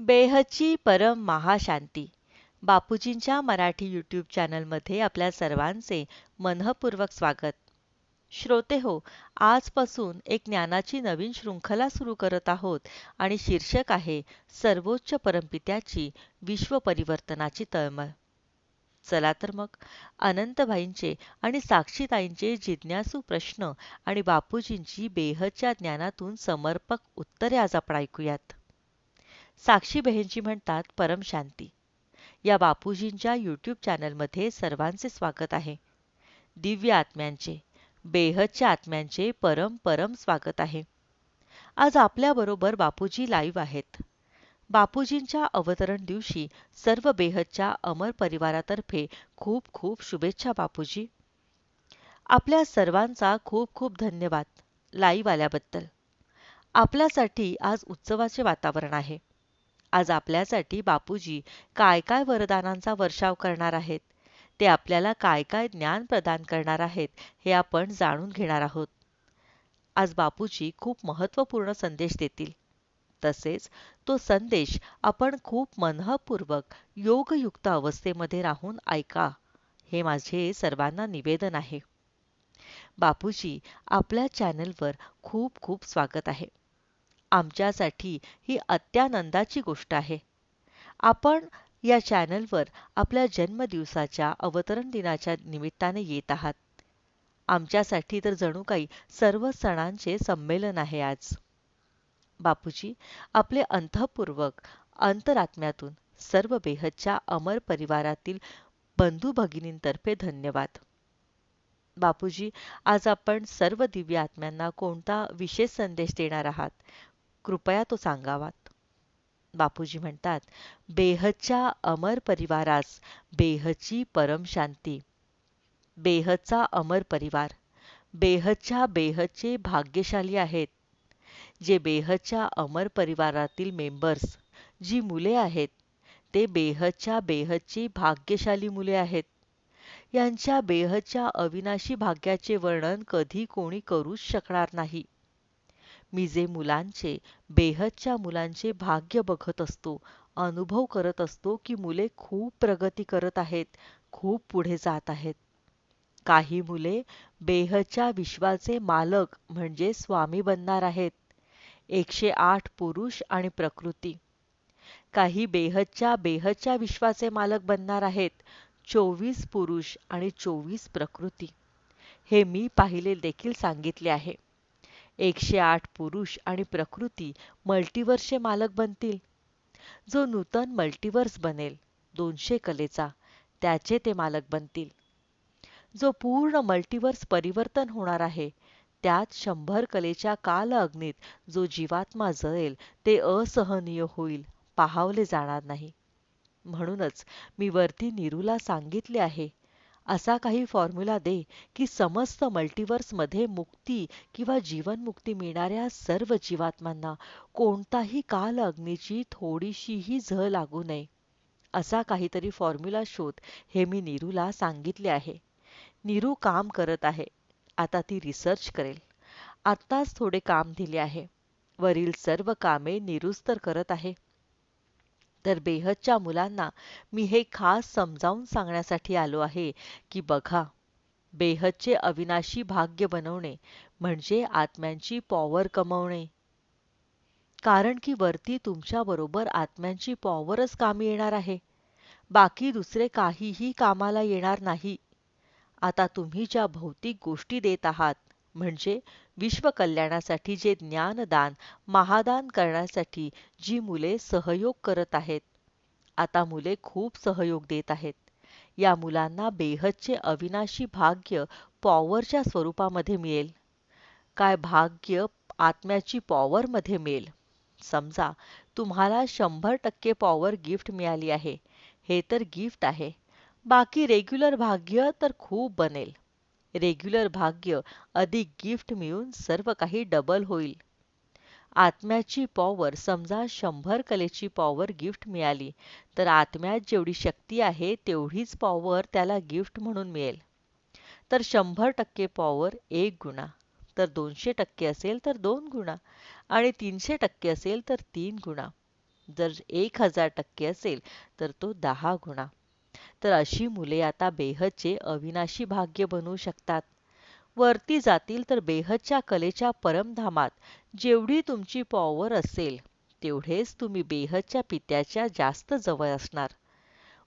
बेहची परम महाशांती. बापूजींच्या मराठी यूट्यूब चॅनलमध्ये आपल्या सर्वांचे मनःपूर्वक स्वागत. श्रोते हो आजपासून एक ज्ञानाची नवीन शृंखला सुरू करत आहोत आणि शीर्षक आहे सर्वोच्च परमपित्याची विश्व परिवर्तनाची तळमळ. चला तर मग अनंतभाईंचे आणि साक्षीताईंचे जिज्ञासू प्रश्न आणि बापूजींची बेहच्या ज्ञानातून समर्पक उत्तरे आज आपण ऐकूयात. साक्षी बहिणजी म्हणतात परम शांती. या बापूजींच्या यूट्यूब चॅनलमध्ये सर्वांचे स्वागत आहे. दिव्य आत्म्यांचे बेहदच्या आत्म्यांचे परम परम स्वागत आहे. आज आपल्याबरोबर बापूजी लाईव्ह आहेत. बापूजींच्या अवतरण दिवशी सर्व बेहदच्या अमर परिवारातर्फे खूप खूप शुभेच्छा बापूजी. आपल्या सर्वांचा खूप खूप धन्यवाद लाईव्ह आल्याबद्दल. आपल्यासाठी आज उत्सवाचे वातावरण आहे. आज आपल्यासाठी बापूजी काय काय वरदानांचा वर्षाव करणार आहेत? ते आपल्याला काय काय ज्ञान प्रदान करणार आहेत हे आपण जाणून घेणार आहोत. आज बापूजी खूप महत्त्वपूर्ण संदेश देतील. तसेच तो संदेश आपण खूप मनःपूर्वक योगयुक्त अवस्थेमध्ये राहून ऐका हे माझे सर्वांना निवेदन आहे. बापूजी आपल्या चॅनलवर खूप खूप स्वागत आहे. आमच्यासाठी ही अत्यानंदाची गोष्ट आहे. आपण या चॅनलवर आपल्या जन्मदिवसाच्या अवतरण दिनाच्या निमित्ताने येत आहात. आमच्यासाठी तर जणू काही सर्व सणांचे संमेलन आहे आज. बापूजी आपले अंतःपूर्वक अंतरात्म्यातून सर्व बेहदच्या अमर परिवारातील बंधू भगिनींतर्फे धन्यवाद. बापूजी आज आपण सर्व दिव्य आत्म्यांना कोणता विशेष संदेश देणार आहात? कृपया तो सांगावात. बापूजी म्हणतात बेहच्या अमर परिवारास बेहची परमशांती बेहचा अमर परिवार बेहच्या बेहचे भाग्यशाली आहेत. जे बेहच्या अमर परिवारातील मेंबर्स जी मुले आहेत ते बेहच्या बेहची भाग्यशाली मुले आहेत. यांच्या बेहच्या अविनाशी भाग्याचे वर्णन कधी कोणी करूच शकणार नाही. मी जे मुलांचे बेहदच्या मुलांचे भाग्य बघत असतो अनुभव करत असतो की मुले खूप प्रगती करत आहेत खूप पुढे जात आहेत. काही मुले बेहदच्या विश्वाचे मालक म्हणजे स्वामी बनणार आहेत. एकशे आठ पुरुष आणि प्रकृती. काही बेहदच्या बेहदच्या विश्वाचे मालक बनणार आहेत चोवीस पुरुष आणि चोवीस प्रकृती. हे मी पाहिले देखील सांगितले आहे. एकशे आठ पुरुष आणि प्रकृती मल्टिवर्सचे मालक बनतील. जो नूतन मल्टिवर्स बनेल दोनशे कलेचा त्याचे ते मालक बनतील. जो पूर्ण मल्टिवर्स परिवर्तन होणार आहे त्यात शंभर कलेच्या काल अग्नीत जो जीवात्मा जळेल ते असहनीय होईल पाहावले जाणार नाही. म्हणूनच मी वरती निरूला सांगितले आहे असा काही फॉर्म्युला दे की समस्त मल्टिवर्समध्ये मुक्ती किंवा जीवनमुक्ती मिळणाऱ्या सर्व जीवात्मांना कोणताही काल अग्नीची थोडीशीही झ लागू नये. असा काहीतरी फॉर्म्युला शोध हे मी नीरूला सांगितले आहे. नीरू काम करत आहे. आता ती रिसर्च करेल. आत्ताच थोडे काम दिले आहे. वरील सर्व कामे निरुस्तर तर करत आहे. तर बेहदच्या मुलांना मी हे खास समजावून सांगण्यासाठी आलो आहे की बघा बेहदचे अविनाशी भाग्य बनवणे म्हणजे आत्म्यांची पॉवर कमवणे. कारण की वरती तुमच्याबरोबर आत्म्यांची पॉवरच कामी येणार आहे. बाकी दुसरे काहीही कामाला येणार नाही. आता तुम्ही ज्या भौतिक गोष्टी देत आहात म्हणजे विश्वकल्याणासाठी जे ज्ञानदान महादान करण्यासाठी जी मुले सहयोग करत आहेत. आता मुले खूप सहयोग देत आहेत. या मुलांना बेहदचे अविनाशी भाग्य पॉवरच्या स्वरूपामध्ये मिळेल. काय भाग्य आत्म्याची पॉवरमध्ये मिळेल? समजा तुम्हाला शंभर टक्के पॉवर गिफ्ट मिळाली आहे. हे तर गिफ्ट आहे. बाकी रेग्युलर भाग्य तर खूप बनेल. रेग्युलर भाग्य अधिक गिफ्ट मिळून सर्व काही डबल होईल. आत्म्याची पॉवर समजा शंभर कलेची पॉवर गिफ्ट मिळाली तर आत्म्यात जेवढी शक्ती आहे तेवढीच पॉवर त्याला गिफ्ट म्हणून मिळेल. तर शंभर टक्के पॉवर एक गुणा तर दोनशे टक्के असेल तर दोन गुणा आणि तीनशे टक्के असेल तर तीन गुणा. जर एक हजार टक्के असेल तर तो दहा गुणा. तर अशी मुले आता बेहदचे अविनाशी भाग्य बनू शकतात. वरती जातील तर बेहदच्या कलेच्या परमधामात जेवढी तुमची पॉवर असेल तेवढेच तुम्ही बेहदच्या पित्याच्या जास्त जवळ असणार.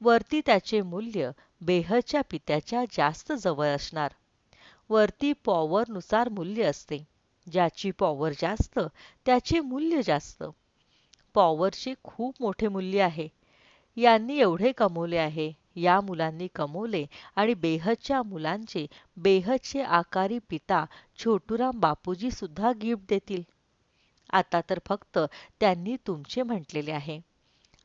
वरती त्याचे मूल्य बेहदच्या पित्याच्या जास्त जवळ असणार. वरती पॉवरनुसार मूल्य असते. ज्याची पॉवर जास्त त्याचे मूल्य जास्त. पॉवरचे खूप मोठे मूल्य आहे. यांनी एवढे कमवले आहे. या मुलांनी कमवले आणि बेहदच्या मुलांचे बेहदचे आकारी पिता छोटूराम बापूजी सुद्धा गिफ्ट देतील. आता तर फक्त त्यांनी तुमचे म्हटलेले आहे.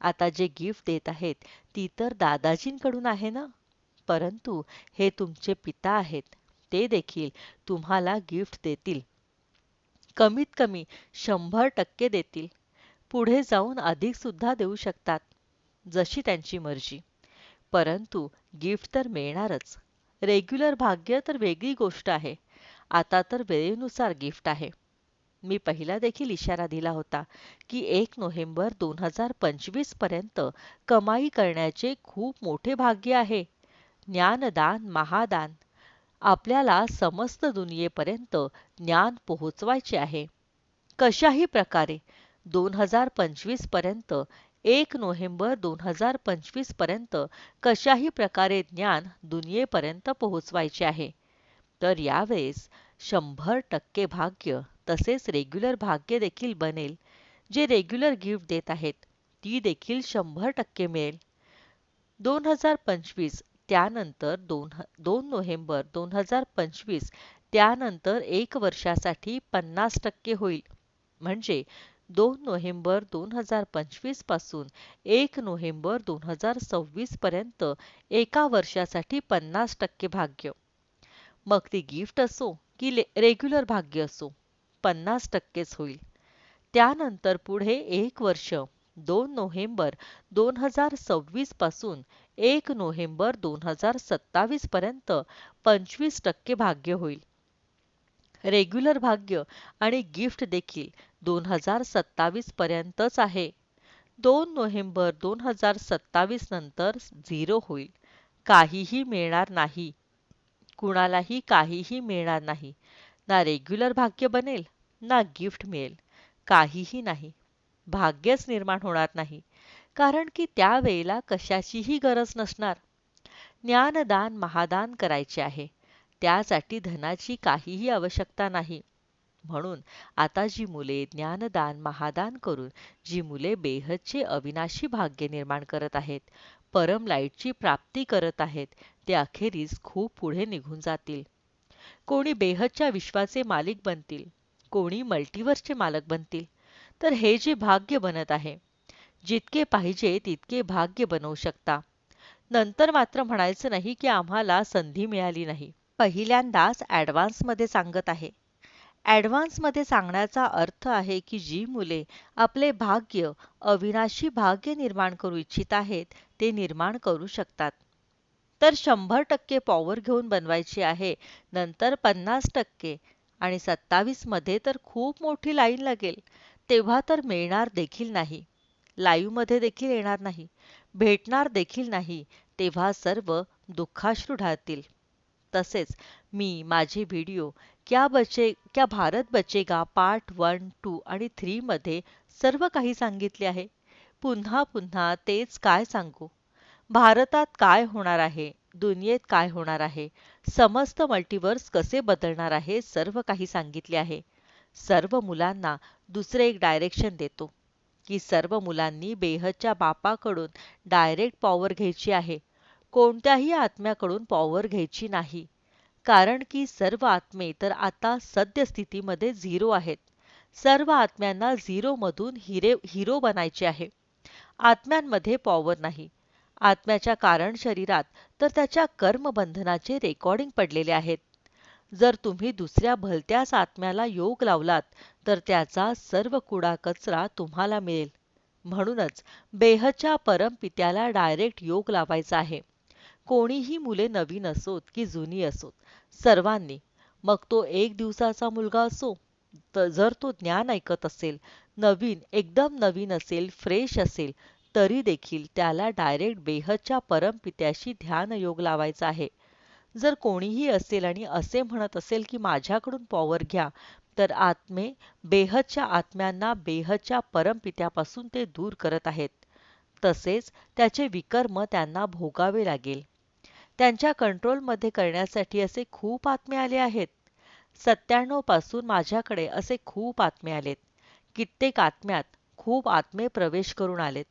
आता जे गिफ्ट देत आहेत ती तर दादाजींकडून आहे ना? परंतु हे तुमचे पिता आहेत ते देखील तुम्हाला गिफ्ट देतील. कमीत कमी शंभर टक्के देतील. पुढे जाऊन अधिक सुद्धा देऊ शकतात जशी त्यांची मर्जी. परंतु गिफ्ट तर मिळणारच. रेग्युलर भाग्य तर वेगळी गोष्ट आहे. आता तर वेळेनुसार गिफ्ट आहे. मी पहिला देखील इशारा दिला होता की एक नोव्हेंबर दोन हजार पंचवीसपर्यंत कमाई करण्याचे खूप मोठे भाग्य आहे. ज्ञानदान महादान. आपल्याला समस्त दुनियेपर्यंत ज्ञान पोहोचवायचे आहे. कशाही प्रकारे दोन हजार पंचवीसपर्यंत एक नोव्हेंबर दोन हजार पंचवीसपर्यंत कशाही प्रकारे ज्ञान दुनियेपर्यंत पोहोचवायचे आहे. तर यावेळेस शंभर टक्के भाग्य तसेच रेग्युलर भाग्य देखील बनेल. जे रेग्युलर गिफ्ट देत आहेत ती देखील शंभर टक्के मिळेल. दोन हजार पंचवीस त्यानंतर दोन दोन नोव्हेंबर दोन हजार पंचवीस त्यानंतर एक वर्षासाठी पन्नास टक्के होईल. म्हणजे दोन नोव्हेंबर दोन हजार पंचवीसपासून एक नोव्हेंबर दोन हजार सव्वीस पर्यंत एका वर्षासाठी पन्नास टक्के भाग्य. मग ती गिफ्ट असो की रेग्युलर भाग्य असो पन्नास टक्केच होईल. त्यानंतर पुढे एक वर्ष दोन नोव्हेंबर दोन हजार सव्वीसपासून एक नोव्हेंबर दोन हजार सत्तावीस पर्यंत पंचवीस टक्के भाग्य होईल. रेग्युलर भाग्य आणि गिफ्ट देखील दोन हजार सत्तावीस पर्यंतच आहे. दोन नोव्हेंबर दोन हजार सत्तावीस नंतर झिरो होईल. काहीही मिळणार नाही. कुणालाही काहीही मिळणार नाही. ना रेग्युलर भाग्य बनेल ना गिफ्ट मिळेल. काहीही नाही. भाग्यच निर्माण होणार नाही. कारण की त्यावेळेला कशाचीही गरज नसणार. ज्ञानदान महादान करायचे आहे. त्यासाठी धनाची काहीही आवश्यकता नाही. म्हणून आता जी मुले ज्ञानदान महादान करून जी मुले बेहदचे अविनाशी भाग्य निर्माण करत आहेत परम लाईटची प्राप्ती करत आहेत ते अखेरीस खूप पुढे निघून जातील. कोणी बेहदच्या विश्वाचे मालिक बनतील कोणी मल्टिवर्सचे मालक बनतील तर हे जे भाग्य बनत आहे जितके पाहिजे तितके भाग्य बनवू शकता. नंतर मात्र म्हणायचं नाही की आम्हाला संधी मिळाली नाही. पहिल्यांदाच ॲडव्हान्समध्ये सांगत आहे. ॲडव्हान्समध्ये सांगण्याचा अर्थ आहे की जी मुले आपले भाग्य अविनाशी भाग्य निर्माण करू इच्छित आहेत ते निर्माण करू शकतात. तर शंभर टक्के पॉवर घेऊन बनवायची आहे नंतर पन्नास टक्के आणि सत्तावीसमध्ये तर खूप मोठी लाईन लागेल तेव्हा तर मिळणार देखील नाही. लाईव्हमध्ये देखील येणार नाही भेटणार देखील नाही तेव्हा सर्व दुःखाश्रू ढाळतील तसेच मी माझे व्हिडिओ क्या बचे क्या भारत बचेगा पार्ट वन टू आणि थ्रीमध्ये सर्व काही सांगितले आहे. पुन्हा पुन्हा तेच काय सांगू? भारतात काय होणार आहे? दुनियेत काय होणार आहे? समस्त मल्टिवर्स कसे बदलणार आहे? सर्व काही सांगितले आहे. सर्व मुलांना दुसरे एक डायरेक्शन देतो. की सर्व मुलांनी बेहच्या बापाकडून डायरेक्ट पॉवर घ्यायची आहे. कोणत्याही आत्म्याकडून पॉवर घ्यायची नाही. कारण की सर्व आत्मे तर आता सद्यस्थितीमध्ये झिरो आहेत. सर्व आत्म्यांना झिरोमधून हिरे हिरो बनायचे आहे. आत्म्यांमध्ये पॉवर नाही. आत्म्याच्या कारण शरीरात तर त्याच्या कर्मबंधनाचे रेकॉर्डिंग पडलेले आहेत. जर तुम्ही दुसऱ्या भलत्याच आत्म्याला योग लावलात तर त्याचा सर्व कुडा कचरा तुम्हाला मिळेल. म्हणूनच बेहच्या परमपित्याला डायरेक्ट योग लावायचा आहे. कोणीही मुले नवीन असोत की जुनी असोत सर्वांनी. मग तो एक दिवसाचा मुलगा असो तर जर तो ज्ञान ऐकत असेल नवीन एकदम नवीन असेल फ्रेश असेल तरी देखील त्याला डायरेक्ट बेहदच्या परमपित्याशी ध्यान योग लावायचा आहे. जर कोणीही असेल आणि असे म्हणत असेल की माझ्याकडून पॉवर घ्या तर आत्मे बेहदच्या आत्म्यांना बेहदच्या परमपित्यापासून ते दूर करत आहेत. तसेच त्याचे विकर्म त्यांना भोगावे लागेल. त्यांच्या कंट्रोलमध्ये करण्यासाठी असे खूप आत्मे आले आहेत. सत्त्याण्णवपासून माझ्याकडे असे खूप आत्मे आलेत. कित्येक आत्म्यात खूप आत्मे प्रवेश करून आलेत.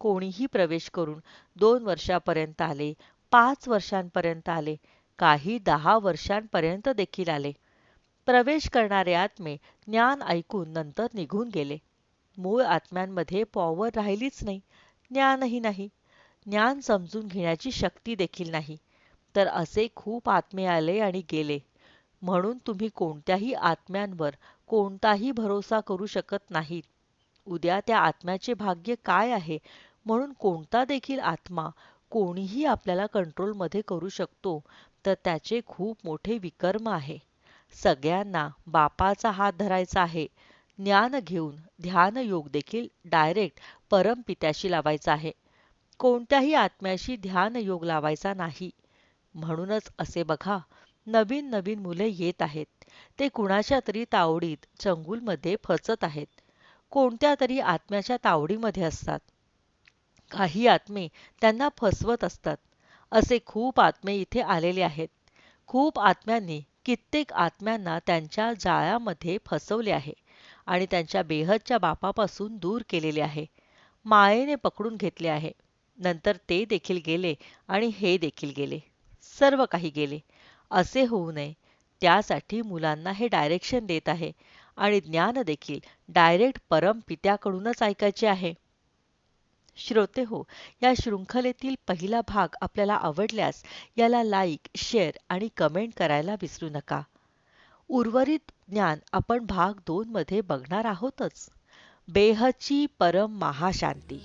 कोणीही प्रवेश करून दोन वर्षापर्यंत आले पाच वर्षांपर्यंत आले काही दहा वर्षांपर्यंत देखील आले. प्रवेश करणारे आत्मे ज्ञान ऐकून नंतर निघून गेले. मूळ आत्म्यांमध्ये पॉवर राहिलीच नाही. ज्ञानही नाही. ज्ञान समजून घेण्याची शक्ती देखील नाही. तर असे खूप आत्मे आले आणि गेले. म्हणून तुम्ही कोणत्याही आत्म्यांवर कोणताही भरोसा करू शकत नाहीत. उद्या त्या आत्म्याचे भाग्य काय आहे? म्हणून कोणता देखील आत्मा कोणीही आपल्याला कंट्रोलमध्ये करू शकतो तर त्याचे खूप मोठे विकर्म आहे. सगळ्यांना बापाचा हात धरायचा आहे. ज्ञान घेऊन ध्यान योग देखील डायरेक्ट परमपित्याशी लावायचा आहे. कोणत्याही आत्म्याशी ध्यान योग लावायचा नाही. म्हणूनच असे बघा नवीन नवीन मुले येत आहेत. ते कुणाच्या तरी तावडीत चंगुलमध्ये फसत आहेत. कोणत्या तरी आत्म्याच्या तावडीमध्ये असतात. काही आत्मे त्यांना फसवत असतात. असे खूप आत्मे इथे आलेले आहेत. खूप आत्म्यांनी कित्येक आत्म्यांना त्यांच्या जाळ्यामध्ये फसवले आहे आणि त्यांच्या बेहदच्या बापापासून दूर केलेले आहे. मायेने पकडून घेतले आहे. नंतर ते देखील गेले आणि हे देखील गेले. सर्व काही गेले. असे होऊ नये. त्यासाठी मुलांना हे डायरेक्शन देत आहे आणि ज्ञान देखील डायरेक्ट परम पित्याकडूनच ऐकायचे आहे. श्रोते हो या शृंखलेतील पहिला भाग आपल्याला आवडल्यास याला लाईक शेअर आणि कमेंट करायला विसरू नका. उर्वरित ज्ञान आपण भाग दोन मध्ये बघणार आहोतच. बेहची परम महाशांती.